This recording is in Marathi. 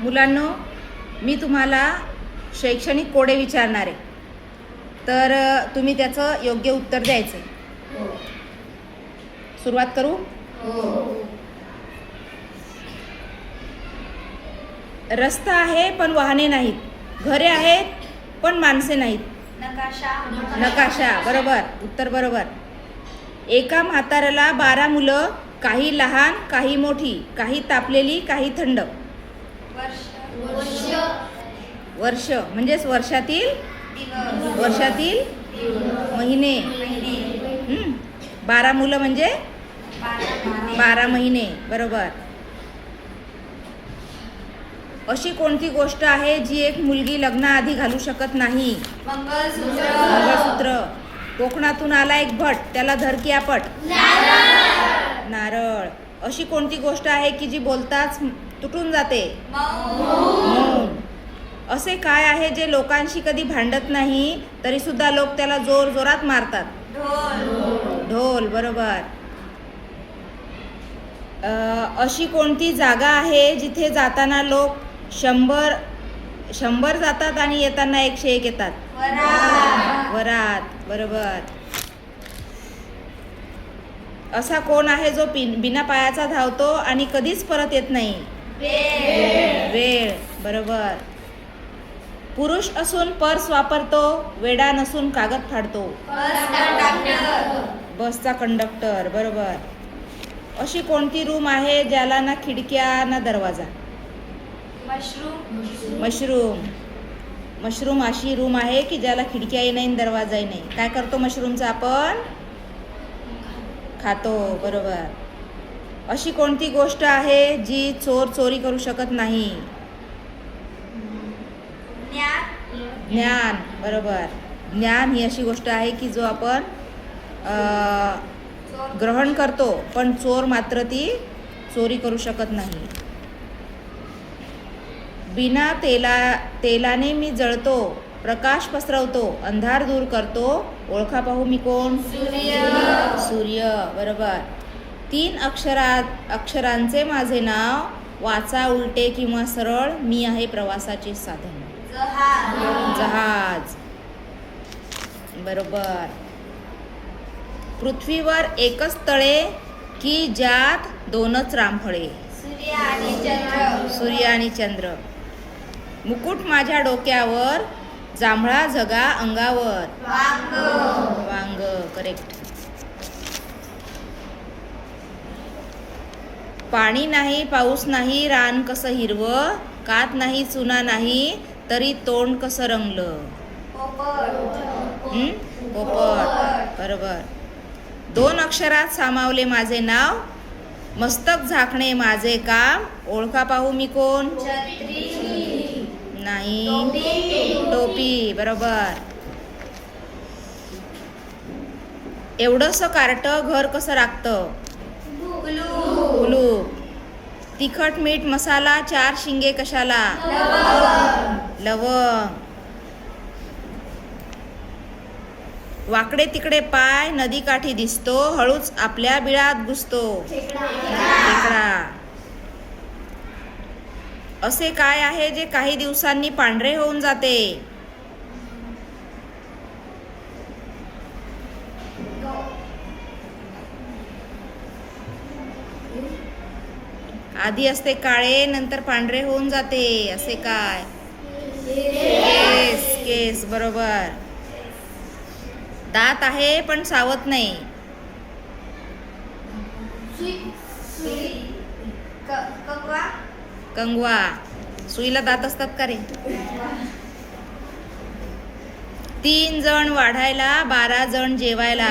मुलांनो मी तुम्हाला शैक्षणिक कोडे विचारणार आहे. तर तुम्ही त्याचं योग्य उत्तर द्यायचं आहे. सुरुवात करू? रस्ता आहे पण वाहने नाहीत. घरे आहेत पण माणसे नाहीत. नकाशा बरोबर. उत्तर बरोबर. एका म्हाताऱ्याला बारा मुलं काही लहान काही मोठी काही तापलेली काही थंड. वर्ष. म्हणजेच वर्षातील वर्षातील महिने. बारा मुलं म्हणजे? बारा महिने. बरोबर. अशी कोणती गोष्ट आहे जी एक मुलगी लग्नाआधी घालू शकत नाही? मंगळसूत्र. कोकणातून आला एक भट. त्याला धरकी आपट. नारळ. अशी कोणती गोष्ट आहे की जी बोलताच तुटून जाते? मौन. असे काय आहे जे लोकांशी कधी भांडत नाही तरी सुद्धा लोक त्याला जोर जोरात मारतात? ढोल. बरोबर. अ, अशी कोणती जागा आहे जिथे जाताना लोक शंभर शंभर जातात आणि येताना एकशे एक येतात? वरात बरोबर. असा कोण आहे जो पिन बिना पायाचा धावतो आणि कधीच परत येत नाही? वेळ. बरोबर. पुरुष असून पर्स वापरतो वेडा नसून कागद फाडतो. बसचा कंडक्टर बरोबर. अशी कोणती रूम आहे ज्याला ना खिडक्या ना दरवाजा? मशरूम मशरूम अशी रूम आहे की ज्याला खिडक्याही नाही दरवाजाही नाही. काय करतो मशरूमचा आपण? खातो बरोबर. अशी कोणती गोष्ट आहे जी चोर चोरी करू शकत नाही? ज्ञान. बरोबर. ज्ञान ही अशी गोष्ट आहे की जो आपण ग्रहण करतो पण चोर मात्र ती चोरी करू शकत नाही. बिना तेला तेलाने मी जळतो प्रकाश पसरवतो अंधार दूर करतो. ओळखा पाहू मी कोण? सूर्य. बरोबर. तीन अक्षरात अक्षरांचे माझे नाव वाचा उलटे किंवा सरळ मी आहे प्रवासाचे साधन. जहाज. बरोबर. पृथ्वीवर एकच तळे की ज्यात दोनच रामफळे? सूर्य आणि चंद्र. मुकुट माझ्या डोक्यावर जांभळा जगा अंगावर. वांग. करेक्ट पाणी नाही पाऊस नाही रान कसं हिरवं कात नाही चुना नाही तरी तोंड कसं रंगलं? पोपट. बरोबर. दोन अक्षरात सामावले माझे नाव मस्तक झाकणे माझे काम ओळखा पाहू मी कोण? नाही. टोपी. बरोबर. एवढस कार्ट घर कसं राखतं? कुलूप तिखट मीठ मसाला चार शिंगे कशाला? लवंग. वाकडे तिकडे पाय नदी काठी दिसतो हळूच आपल्या बिळात घुसतो. खेकडा असे काय आहे जे काही दिवसांनी पांढरे होऊन जाते? आधी असते काळे नंतर पांढरे होऊन जाते. असे काय? केस केस बरोबर. दात आहे पण सावत नाही. कंगवा. सुईला दात असतात का रे? तीन जण वाढायला बारा जण जेवायला.